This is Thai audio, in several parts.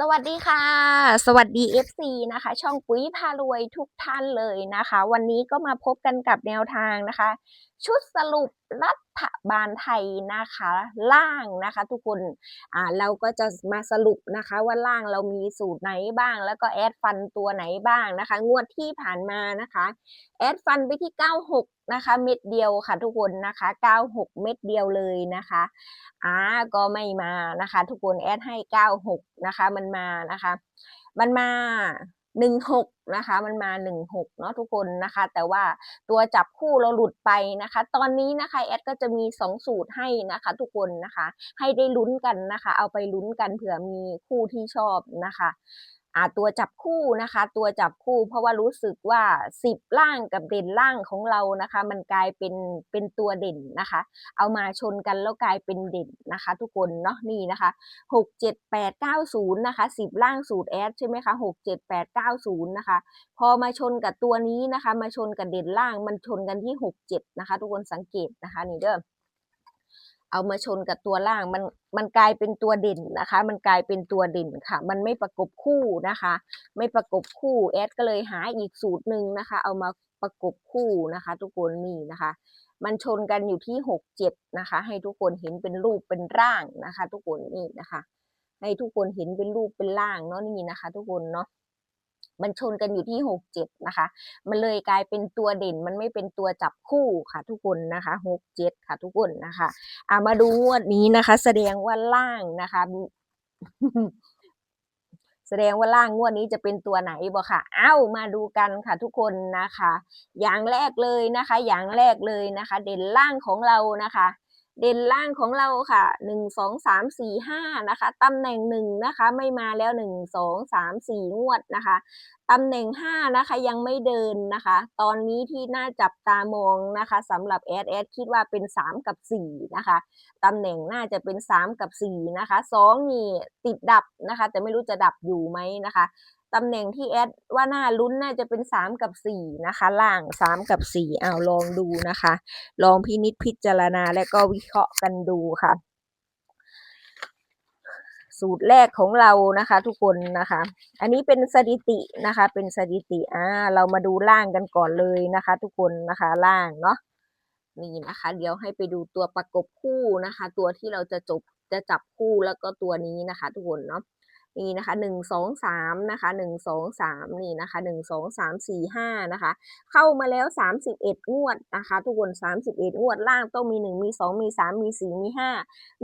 สวัสดีค่ะ สวัสดี FC นะคะ ช่องปุ๋ยพารวยทุกท่านเลยนะคะ วันนี้ก็มาพบกันกับแนวทางนะคะ ชุดสรุปรั ฐบาลไทยนะคะ ล่างนะคะ ทุกคนอ่าเราก็จะมาสรุปนะคะว่าล่างเรามีสูตรไหนบ้าง แล้วก็แอดฟันตัวไหนบ้างนะคะ งวดที่ผ่านมานะคะแอดฟันไปที่ 96 นะคะ เม็ดเดียวค่ะทุกคนนะคะ 96 เม็ดเดียวเลยนะคะอ่าก็ไม่มานะคะ ทุกคนแอดให้ 96 นะคะ มันมานะคะ มันมา หนึ่งหกนะคะ มันมาหนึ่งหกเนาะทุกคนนะคะ แต่ว่าตัวจับคู่เราหลุดไปนะคะ ตอนนี้นะคะแอดก็จะมีสองสูตรให้นะคะ ทุกคนนะคะ ให้ได้ลุ้นกันนะคะ เอาไปลุ้นกันเผื่อมีคู่ที่ชอบนะคะ ตัวจับคู่นะคะ ตัวจับคู่เพราะว่ารู้สึกว่า10ล่างกับเด่นล่างของเรานะคะ มันกลายเป็นเป็นตัวเด่นนะคะ เอามาชนกันแล้วกลายเป็นเด่นนะคะ ทุกคนเนาะนี่นะคะหกเจ็ดแปดเก้าศูนย์นะคะสิบล่างสูตรแอดใช่ไหมคะหกเจ็ดแปดเก้าศูนย์นะคะ พอมาชนกับตัวนี้นะคะ มาชนกับเด่นล่างมันชนกันที่หกเจ็ดนะคะ ทุกคนสังเกตนะคะนี่เด้อ เอามาชนกับตัวล่างมันมันกลายเป็นตัวเด่นนะคะ มันกลายเป็นตัวเด่นค่ะ มันไม่ประกบคู่นะคะ ไม่ประกบคู่แอดก็เลยหาอีกสูตรหนึ่งนะคะ เอามาประกบคู่นะคะ ทุกคนนี่นะคะ มันชนกันอยู่ที่หกเจ็ดนะคะ ให้ทุกคนเห็นเป็นรูปเป็นร่างนะคะ ทุกคนนี่นะคะ ให้ทุกคนเห็นเป็นรูปเป็นร่างเนาะนี่นะคะ ทุกคนเนาะ มันชนกันอยู่ที่หกเจ็ดนะคะ มันเลยกลายเป็นตัวเด่น มันไม่เป็นตัวจับคู่ค่ะทุกคนนะคะหกเจ็ดค่ะทุกคนนะคะอามาดูงวดนี้นะคะ แสดงว่าล่างนะคะแสดงว่าล่างงวดนี้จะเป็นตัวไหนบ่ค่ะ เอ้ามาดูกันค่ะทุกคนนะคะ อย่างแรกเลยนะคะ อย่างแรกเลยนะคะ เด่นล่างของเรานะคะ เด่นล่างของเราค่ะหนึ่งสองสามสี่ห้านะคะ ตำแหน่งหนึ่งนะคะ ไม่มาแล้วหนึ่งสองสามสี่งวดนะคะ ตำแหน่งห้านะคะยังไม่เดินนะคะ ตอนนี้ที่น่าจับตามองนะคะสำหรับแอดแอดคิดว่าเป็นสามกับสี่นะคะ ตำแหน่งน่าจะเป็นสามกับสี่นะคะสองนี่ติดดับนะคะ แต่ไม่รู้จะดับอยู่ไหมนะคะ ตำแหน่งที่แอดว่าน่าลุ้นน่าจะเป็นสามกับสี่นะคะ ล่างสามกับสี่เอาลองดูนะคะ ลองพินิจพิจารณาและก็วิเคราะห์กันดูค่ะ สูตรแรกของเรานะคะ ทุกคนนะคะ อันนี้เป็นสถิตินะคะ เป็นสถิติอ่าเรามาดูล่างกันก่อนเลยนะคะ ทุกคนนะคะล่างเนาะนี่นะคะ เดี๋ยวให้ไปดูตัวประกบคู่นะคะ ตัวที่เราจะจบจะจับคู่แล้วก็ตัวนี้นะคะ ทุกคนเนาะ นี่นะคะหนึ่งสองสามนะคะหนึ่งสองสามนี่นะคะหนึ่งสองสามสี่ห้านะคะ เข้ามาแล้วสามสิบเอ็ดงวดนะคะ ทุกคนสามสิบเอ็ดงวดล่างต้องมีหนึ่งมีสองมีสามมีสี่มีห้า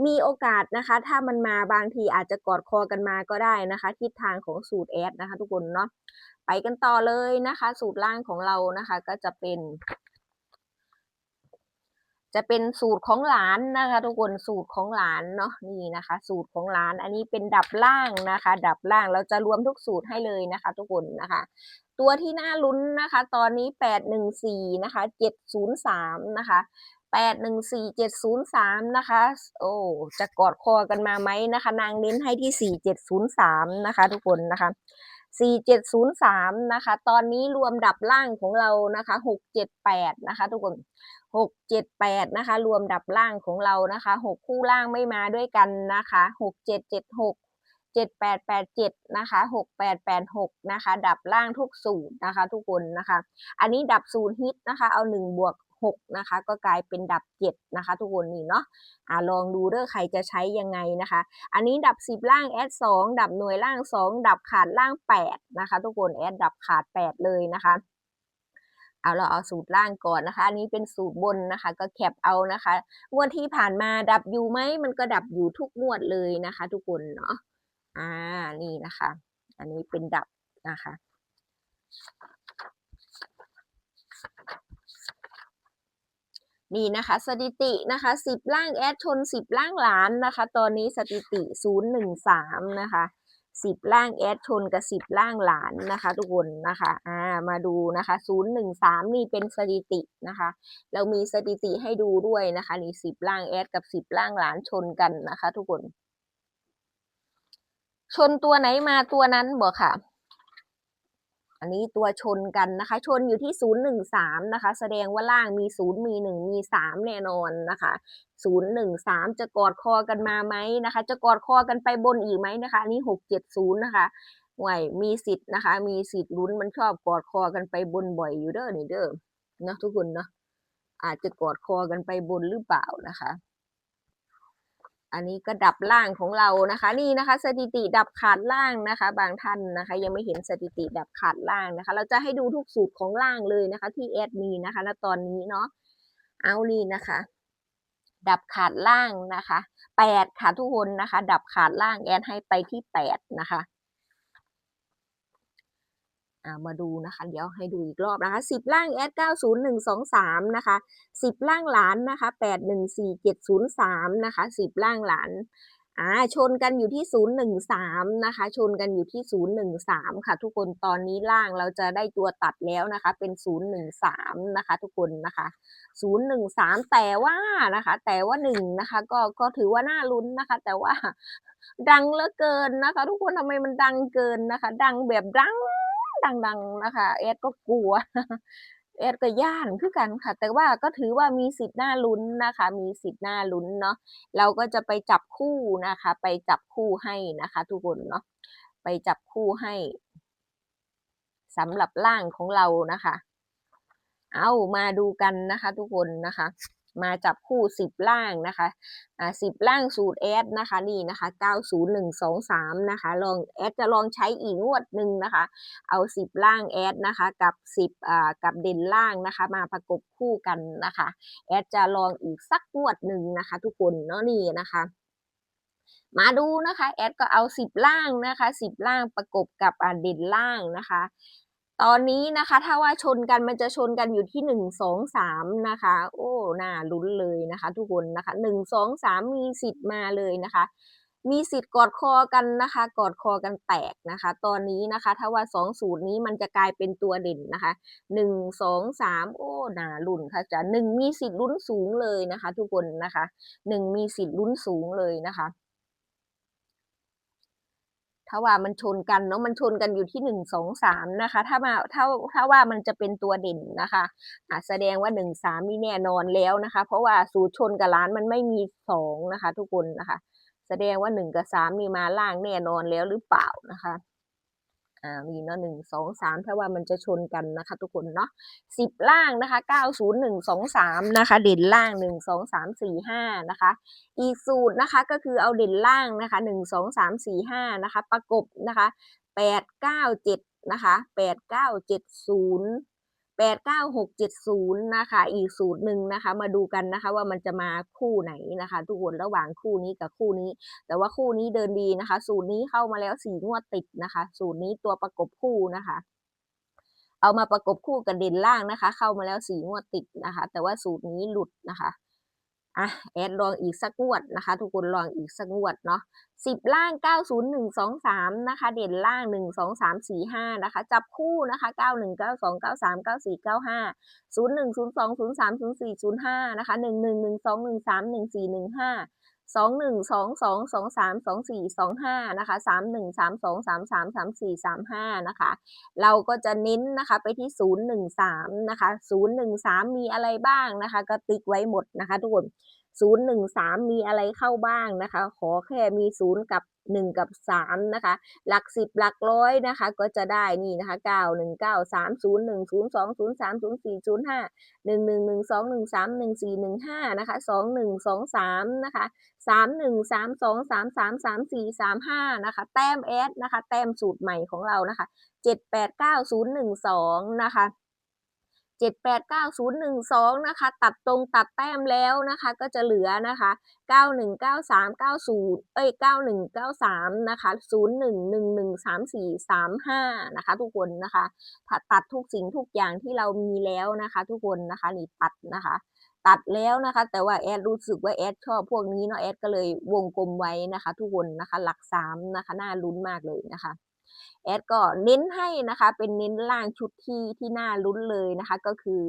มีโอกาสนะคะ ถ้ามันมาบางทีอาจจะกอดคอกันมาก็ได้นะคะทิศทางของสูตรแอดนะคะ ทุกคนเนาะไปกันต่อเลยนะคะ สูตรล่างของเรานะคะ ก็จะเป็น จะเป็นสูตรของหลานนะคะ ทุกคนสูตรของหลานเนาะนี่นะคะ สูตรของหลาน อันนี้เป็นดับล่างนะคะ ดับล่างเราจะรวมทุกสูตรให้เลยนะคะ ทุกคนนะคะ ตัวที่น่าลุ้นนะคะ ตอนนี้แปดหนึ่งสี่นะคะเจ็ดศูนย์สามนะคะแปดหนึ่งสี่เจ็ดศูนย์สามนะคะ โอ้จะกอดคอกันมาไหมนะคะ นางเน้นให้ที่สี่เจ็ดศูนย์สามนะคะ ทุกคนนะคะ 4703 นะคะ ตอนนี้รวมดับล่างของเรานะคะ 678 นะคะ ทุกคน678 นะคะ รวมดับล่างของเรานะคะ 6 คู่ล่างไม่มาด้วยกันนะคะ 6776 7887 นะคะ 6886 นะคะ ดับล่างทุกสูตรนะคะ ทุกคนนะคะ อันนี้ดับศูนย์ฮิตนะคะ เอา 1 บวก 6 นะคะ ก็กลายเป็นดับ 7 นะคะ ทุกคนนี่เนาะอ่าลองดูเด้อใครจะใช้ยังไงนะคะ อันนี้ดับ 10 ล่างแอด2ดับหน่วยล่าง 2 ดับขาดล่าง 8 นะคะ ทุกคนแอดดับขาด 8 เลยนะคะเอาเราเอาสูตรล่างก่อนนะคะ อันนี้เป็นสูตรบนนะคะ ก็แคปเอานะคะงวดที่ผ่านมาดับอยู่ไหมมันก็ดับอยู่ทุกงวดเลยนะคะ ทุกคนเนาะอ่านี่นะคะ อันนี้เป็นดับนะคะ นี่นะคะสถิตินะคะสิบล่างแอดชนสิบล่างหลานนะคะตอนนี้สถิติศูนย์หนึ่งสามนะคะสิบล่างแอดชนกับสิบล่างหลานนะคะ ทุกคนนะคะอ่ามาดูนะคะศูนย์หนึ่งสามนี่เป็นสถิตินะคะ เรามีสถิติให้ดูด้วยนะคะนี่สิบล่างแอดกับสิบล่างหลานชนกันนะคะ ทุกคน ชนตัวไหนมาตัวนั้นบอกค่ะ อันนี้ตัวชนกันนะคะ ชนอยู่ที่ 013 นะคะ แสดงว่าล่างมี 0 มี 1 มี 3 แน่นอนนะคะ 013 จะกอดคอกันมาไหมนะคะ จะกอดคอกันไปบนอีกไหมนะคะ อันนี้ 670 นะคะห่วยมีสิทธิ์นะคะ มีสิทธิ์ลุ้นมันชอบกอดคอกันไปบนบ่อยอยู่เด้อนี่เด้อนะทุกคนเนาะอาจจะกอดคอกันไปบนหรือเปล่านะคะ อันนี้ก็ดับล่างของเรานะคะ นี่นะคะสถิติดับขาดล่างนะคะ บางท่านนะคะ ยังไม่เห็นสถิติดับขาดล่างนะคะ เราจะให้ดูทุกสูตรของล่างเลยนะคะ ที่แอดมีนะคะณตอนนี้เนาะเอานี่นะคะ ดับขาดล่างนะคะแปดค่ะทุกคนนะคะ ดับขาดล่างแอดให้ไปที่แปดนะคะ มาดูนะคะ เดี๋ยวให้ดูอีกรอบนะคะสิบล่างแอดเก้าศูนย์หนึ่งสองสามนะคะสิบล่างหลานนะคะแปดหนึ่งสี่เจ็ดศูนย์สามนะคะสิบล่างหลานอ่าชนกันอยู่ที่ศูนย์หนึ่งสามนะคะ ชนกันอยู่ที่ศูนย์หนึ่งสามค่ะ ทุกคนตอนนี้ล่างเราจะได้ตัวตัดแล้วนะคะ เป็นศูนย์หนึ่งสามนะคะ ทุกคนนะคะศูนย์หนึ่งสามแต่ว่านะคะ แต่ว่าหนึ่งนะคะ ก็ก็ถือว่าน่าลุ้นนะคะ แต่ว่าดังเหลือเกินนะคะ ทุกคนทำไมมันดังเกินนะคะ ดังแบบดัง ดังๆนะคะ แอดก็กลัว แอดก็ย่านคือกันค่ะ แต่ว่าก็ถือว่ามีสิทธิ์น่าลุ้นนะคะ มีสิทธิ์น่าลุ้นเนาะ เราก็จะไปจับคู่นะคะ ไปจับคู่ให้นะคะ ทุกคนเนาะ ไปจับคู่ให้สำหรับร่างของเรานะคะ เอามาดูกันนะคะ ทุกคนนะคะ มาจับคู่สิบล่างนะคะอ่าสิบล่างสูตรแอดนะคะนี่นะคะเก้าศูนย์หนึ่งสองสามนะคะลองแอดจะลองใช้อีกงวดหนึ่งนะคะ เอาสิบล่างแอดนะคะกับสิบอ่ากับเด่นล่างนะคะ มาประกบคู่กันนะคะแอดจะลองอีกสักงวดหนึ่งนะคะ ทุกคนเนาะนี่นะคะมาดูนะคะแอดก็เอาสิบล่างนะคะสิบล่างประกบกับอ่าเด่นล่างนะคะ ตอนนี้นะคะถ้าว่าชนกันมันจะชนกันอยู่ที่หนึ่งสองสามนะคะ โอ้น่าลุ้นเลยนะคะ ทุกคนนะคะหนึ่งสองสามมีสิทธิ์มาเลยนะคะ มีสิทธิ์กอดคอกันนะคะ กอดคอกันแตกนะคะ ตอนนี้นะคะ ถ้าว่าสองสูตรนี้มันจะกลายเป็นตัวเด่นนะคะหนึ่งสองสามโอ้น่าลุ้นค่ะจ้ะหนึ่งมีสิทธิ์ลุ้นสูงเลยนะคะ ทุกคนนะคะหนึ่งมีสิทธิ์ลุ้นสูงเลยนะคะ ถ้าว่ามันชนกันเนาะมันชนกันอยู่ที่หนึ่งสองสามนะคะ ถ้ามาถ้าถ้าว่ามันจะเป็นตัวเด่นนะคะอะแสดงว่าหนึ่งสามมีแน่นอนแล้วนะคะ เพราะว่าสูตรชนกับล้านมันไม่มีสองนะคะ ทุกคนนะคะ แสดงว่าหนึ่งกับสามนี่มาล่างแน่นอนแล้วหรือเปล่านะคะ อ่ามีเนาะหนึ่งสองสามถ้าว่ามันจะชนกันนะคะ ทุกคนเนาะสิบล่างนะคะเก้าศูนย์หนึ่งสองสามนะคะ เด่นล่างหนึ่งสองสามสี่ห้านะคะ อีกสูตรนะคะก็คือเอาเด่นล่างนะคะหนึ่งสองสามสี่ห้านะคะ ประกบนะคะแปดเก้าเจ็ดนะคะแปดเก้าเจ็ดศูนย์ แปดเก้าหกเจ็ดศูนย์นะคะ อีกสูตรหนึ่งนะคะ มาดูกันนะคะว่ามันจะมาคู่ไหนนะคะ ทุกคนระหว่างคู่นี้กับคู่นี้ แต่ว่าคู่นี้เดินดีนะคะ สูตรนี้เข้ามาแล้วสี่งวดติดนะคะ สูตรนี้ตัวประกบคู่นะคะ เอามาประกบคู่กับเด่นล่างนะคะ เข้ามาแล้วสี่งวดติดนะคะ แต่ว่าสูตรนี้หลุดนะคะ อะแอดลองอีกสักงวดนะคะ ทุกคนลองอีกสักงวดเนาะสิบล่างเก้าศูนย์หนึ่งสองสามนะคะ เด่นล่างหนึ่งสองสามสี่ห้านะคะ จับคู่นะคะเก้าหนึ่งเก้าสองเก้าสามเก้าสี่เก้าห้าศูนย์หนึ่งศูนย์สองศูนย์สามศูนย์สี่ศูนย์ห้านะคะหนึ่งหนึ่งหนึ่งสองหนึ่งสามหนึ่งสี่หนึ่งห้า สองหนึ่งสองสองสองสามสองสี่สองห้านะคะสามหนึ่งสามสองสามสามสามสี่สามห้านะคะ เราก็จะเน้นนะคะไปที่ศูนย์หนึ่งสามนะคะศูนย์หนึ่งสามมีอะไรบ้างนะคะ ก็ติ๊กไว้หมดนะคะทุกคนศูนย์หนึ่งสามมีอะไรเข้าบ้างนะคะ ขอแค่มีศูนย์กับ หนึ่งกับสามนะคะ หลักสิบหลักร้อยนะคะ ก็จะได้นี่นะคะเก้าหนึ่งเก้าสามศูนย์หนึ่งศูนย์สองศูนย์สามศูนย์สี่ศูนย์ห้าหนึ่งหนึ่งหนึ่งสองหนึ่งสามหนึ่งสี่หนึ่งห้านะคะสองหนึ่งสองสามนะคะสามหนึ่งสามสองสามสามสามสี่สามห้านะคะ แต้มแอดนะคะ แต้มสูตรใหม่ของเรานะคะเจ็ดแปดเก้าศูนย์หนึ่งสองนะคะ เจ็ดแปดเก้าศูนย์หนึ่งสองนะคะ ตัดตรงตัดแต้มแล้วนะคะ ก็จะเหลือนะคะเก้าหนึ่งเก้าสามเก้าศูนย์เอ้ยเก้าหนึ่งเก้าสามนะคะศูนย์หนึ่งหนึ่งหนึ่งสามสี่สามห้านะคะ ทุกคนนะคะถ้าตัดทุกสิ่งทุกอย่างที่เรามีแล้วนะคะ ทุกคนนะคะนี่ตัดนะคะ ตัดแล้วนะคะ แต่ว่าแอดรู้สึกว่าแอดชอบพวกนี้เนาะแอดก็เลยวงกลมไว้นะคะ ทุกคนนะคะ หลักสามนะคะน่าลุ้นมากเลยนะคะ แอดก็เน้นให้นะคะ เป็นเน้นล่างชุดที่ที่น่าลุ้นเลยนะคะก็คือ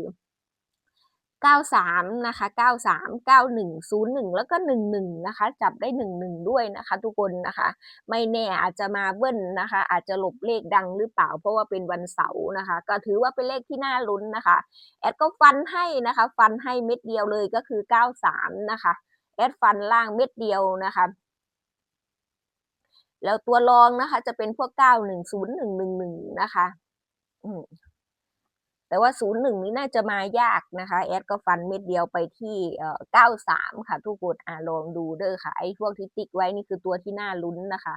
93 นะคะ 93 91 01 แล้วก็ 11 นะคะ จับได้ 11 ด้วยนะคะ ทุกคนนะคะ ไม่แน่อาจจะมาเบิ้ลนะคะ อาจจะหลบเลขดังหรือเปล่า เพราะว่าเป็นวันเสาร์นะคะ ก็ถือว่าเป็นเลขที่น่าลุ้นนะคะ แอดก็ฟันให้นะคะ ฟันให้เม็ดเดียวเลยก็คือ 93 นะคะ แอดฟันล่างเม็ดเดียวนะคะ แล้วตัวรองนะคะ จะเป็นพวก910111นะคะแต่ว่า01นี้น่าจะมายากนะคะ แอดก็ฟันเม็ดเดียวไปที่เอ่อ93ค่ะ ทุกคนอ่าลองดูเด้อค่ะ ไอ้พวกที่ติ๊กไว้นี่คือตัวที่น่าลุ้นนะคะ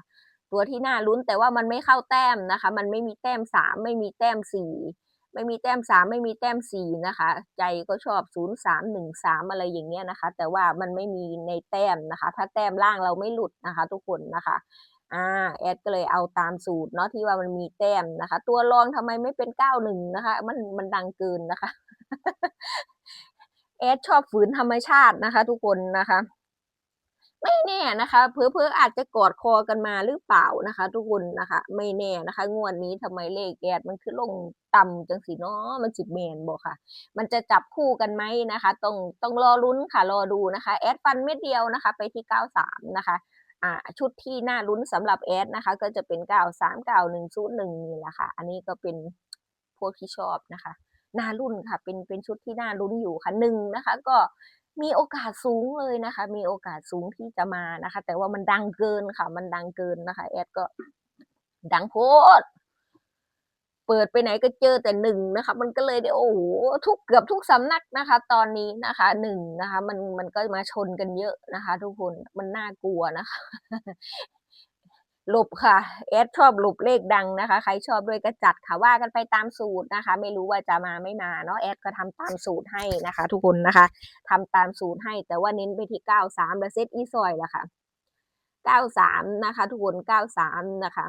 ตัวที่น่าลุ้นแต่ว่ามันไม่เข้าแต้มนะคะ มันไม่มีแต้ม3ไม่มีแต้ม4ไม่มีแต้ม3ไม่มีแต้ม4นะคะ ใจก็ชอบ0313อะไรอย่างเงี้ยนะคะ แต่ว่ามันไม่มีในแต้มนะคะ ถ้าแต้มล่างเราไม่หลุดนะคะ ทุกคนนะคะ อ่าแอดก็เลยเอาตามสูตรเนาะที่ว่ามันมีแต้มนะคะ ตัวรองทำไมไม่เป็น91นะคะ มันมันดังเกินนะคะแอดชอบฝืนธรรมชาตินะคะ ทุกคนนะคะ ไม่แน่นะคะเผลอๆอาจจะกอดคอกันมาหรือเปล่านะคะ ทุกคนนะคะ ไม่แน่นะคะ งวดนี้ทำไมเลขแอดมันคือลงต่ำจังสีเนาะมันสิแมนบอกค่ะ มันจะจับคู่กันไหมนะคะ ต้องต้องรอลุ้นค่ะ รอดูนะคะแอดฟันเม็ดเดียวนะคะ ไปที่93นะคะ ชุดที่น่าลุ้นสำหรับแอดนะคะ ก็จะเป็น 93 9101นี่แหละค่ะ อันนี้ก็เป็นพวกที่ชอบนะคะน่ารุ่นค่ะ เป็นเป็นชุดที่น่าลุ้นอยู่ค่ะหนึ่งนะคะ ก็มีโอกาสสูงเลยนะคะ มีโอกาสสูงที่จะมานะคะ แต่ว่ามันดังเกินค่ะ มันดังเกินนะคะแอดก็ดังโพด เปิดไปไหนก็เจอแต่หนึ่งนะคะ มันก็เลยได้โอ้โหทุกเกือบทุกสำนักนะคะ ตอนนี้นะคะหนึ่งนะคะ มันมันก็มาชนกันเยอะนะคะ ทุกคนมันน่ากลัวนะคะหลบค่ะแอดชอบหลบเลขดังนะคะ ใครชอบด้วยก็จัดค่ะว่ากันไปตามสูตรนะคะ ไม่รู้ว่าจะมาไม่มาเนาะแอดก็ทำตามสูตรให้นะคะ ทุกคนนะคะทำตามสูตรให้ แต่ว่าเน้นไปที่93และเซตอีซอยละค่ะ93นะคะ ทุกคน93นะคะ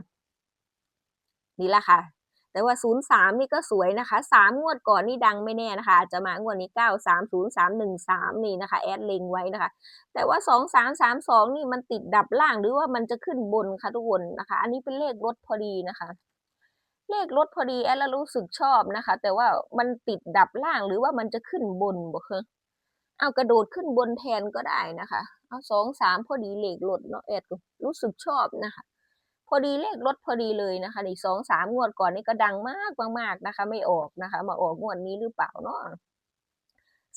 นี่แหละค่ะ แต่ว่า 03 นี่ก็สวยนะคะ 3 งวดก่อนนี่ดังไม่แน่นะคะ อาจจะมางวดนี้ 930313 นี่นะคะ แอดเล็งไว้นะคะ แต่ว่า 2332 นี่มันติดดับล่างหรือว่ามันจะขึ้นบนคะทุกคนนะคะ อันนี้เป็นเลขรถพอดีนะคะเลขรถพอดีแอดแล้วรู้สึกชอบนะคะ แต่ว่ามันติดดับล่างหรือว่ามันจะขึ้นบนบ่เคเอากระโดดขึ้นบนแทนก็ได้นะคะ เอาสองสามพอดีเลขรถเนาะแอดรู้สึกชอบนะคะ พอดีเลขรถพอดีเลยนะคะในสองสามงวดก่อนนี่ก็ดังมากมากๆนะคะ ไม่ออกนะคะ มาออกงวดนี้หรือเปล่าเนาะ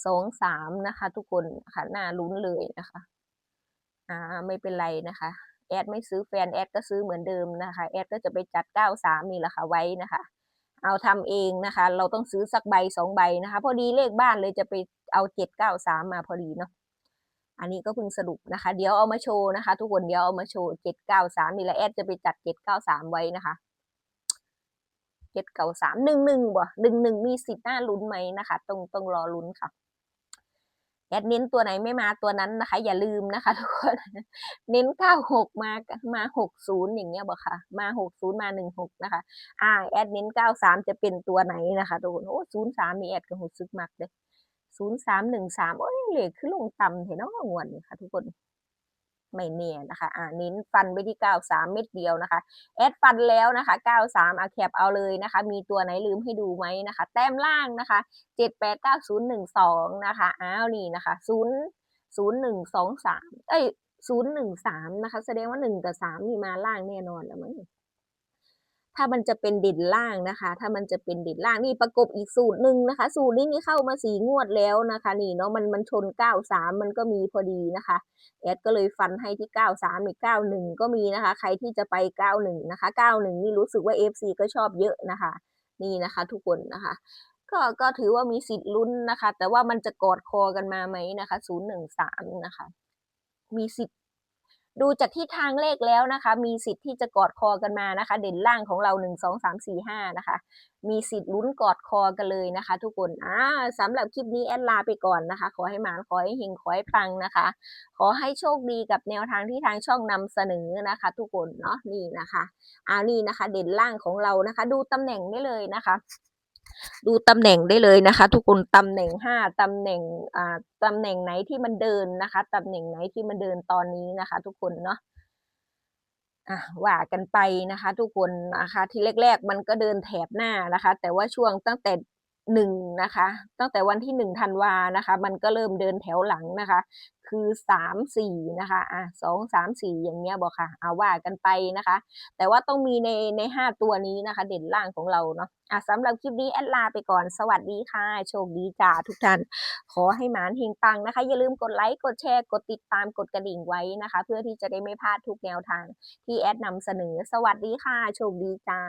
สองสามนะคะ ทุกคนค่ะน่าลุ้นเลยนะคะ อ่า ไม่เป็นไรนะคะ แอดไม่ซื้อแฟนแอดก็ซื้อเหมือนเดิมนะคะ แอดก็จะไปจัด93นี่แหละค่ะไว้นะคะ เอาทำเองนะคะ เราต้องซื้อสักใบสองใบนะคะ พอดีเลขบ้านเลยจะไปเอา793มาพอดีเนาะ อันนี้ก็เพิ่งสรุปนะคะ เดี๋ยวเอามาโชว์นะคะ ทุกคนเดี๋ยวเอามาโชว์793นี่แหละแอดจะไปจัด793ไว้นะคะ793 11บ่11มีสิทธิ์น่าลุ้นไหมนะคะต้องต้องรอลุ้นค่ะแอดเน้นตัวไหนไม่มาตัวนั้นนะคะ อย่าลืมนะคะทุกคนเน้น96มามา60อย่างเงี้ยบ่ค่ะ มา60มา16นะคะ อ่าแอดเน้น93จะเป็นตัวไหนนะคะทุกคนโอ้03มีแอดก็รู้สึกมักเลย ศูนย์สามหนึ่งสามโอ้ยเหล็กคือลงต่ำเห็นน้องงวนนี่ค่ะ ทุกคนไม่เนียนะคะ อ่าเน้นฟันไปที่เก้าสามเม็ดเดียวนะคะ แอดฟันแล้วนะคะเก้าสามอาแคบเอาเลยนะคะ มีตัวไหนลืมให้ดูไหมนะคะ แต้มล่างนะคะเจ็ดแปดเก้าศูนย์หนึ่งสองนะคะ อ้าวนี่นะคะศูนย์ศูนย์หนึ่งสองสามเอ้ยศูนย์หนึ่งสามนะคะ แสดงว่าหนึ่งกับสามมีมาล่างแน่นอนแล้วมั้ง ถ้ามันจะเป็นเด่นล่างนะคะ ถ้ามันจะเป็นเด่นล่างนี่ประกบอีกสูตรหนึ่งนะคะ สูตรนี้นี่เข้ามาสีงวดแล้วนะคะ นี่เนาะมันมันชน 93 มันก็มีพอดีนะคะแอดก็เลยฟันให้ที่ 93อีก91 ก็มีนะคะ ใครที่จะไป 91 นะคะ 91 นี่รู้สึกว่า FC ก็ชอบเยอะนะคะ นี่นะคะทุกคนนะคะก็ก็ถือว่ามีสิทธิ์ลุ้นนะคะ แต่ว่ามันจะกอดคอกันมาไหมนะคะ 013 นะคะ มีสิทธิ์ ดูจากที่ทางเลขแล้วนะคะ มีสิทธิ์ที่จะกอดคอกันมานะคะ เด่นล่างของเรา1 2 3 4 5นะคะ มีสิทธิ์ลุ้นกอดคอกันเลยนะคะ ทุกคนอ่าสำหรับคลิปนี้แอดลาไปก่อนนะคะ ขอให้หมานขอให้เฮงขอให้ปังนะคะ ขอให้โชคดีกับแนวทางที่ทางช่องนำเสนอนะคะ ทุกคนเนาะนี่นะคะอ่านี่นะคะ เด่นล่างของเรานะคะ ดูตำแหน่งได้เลยนะคะ ดูตำแหน่งได้เลยนะคะ ทุกคนตำแหน่งห้าตำแหน่งอ่าตำแหน่งไหนที่มันเดินนะคะตำแหน่งไหนที่มันเดินตอนนี้นะคะ ทุกคนเนาะอะว่ากันไปนะคะ ทุกคนนะคะที่แรก ๆ มันก็เดินแถบหน้านะคะ แต่ว่าช่วงตั้งแต่หนึ่งนะคะ ตั้งแต่วันที่หนึ่งธันวานะคะ มันก็เริ่มเดินแถวหลังนะคะ คือสามสี่นะคะอะสองสามสี่อย่างเงี้ยบอกค่ะเอาว่ากันไปนะคะ แต่ว่าต้องมีในในห้าตัวนี้นะคะ เด่นล่างของเราเนาะอะสำหรับคลิปนี้แอดลาไปก่อนสวัสดีค่ะ โชคดีจ้าทุกท่าน ขอให้หมานเฮงปังนะคะ อย่าลืมกดไลค์กดแชร์กดติดตามกดกระดิ่งไว้นะคะ เพื่อที่จะได้ไม่พลาดทุกแนวทางที่แอดนำเสนอสวัสดีค่ะ โชคดีจ้า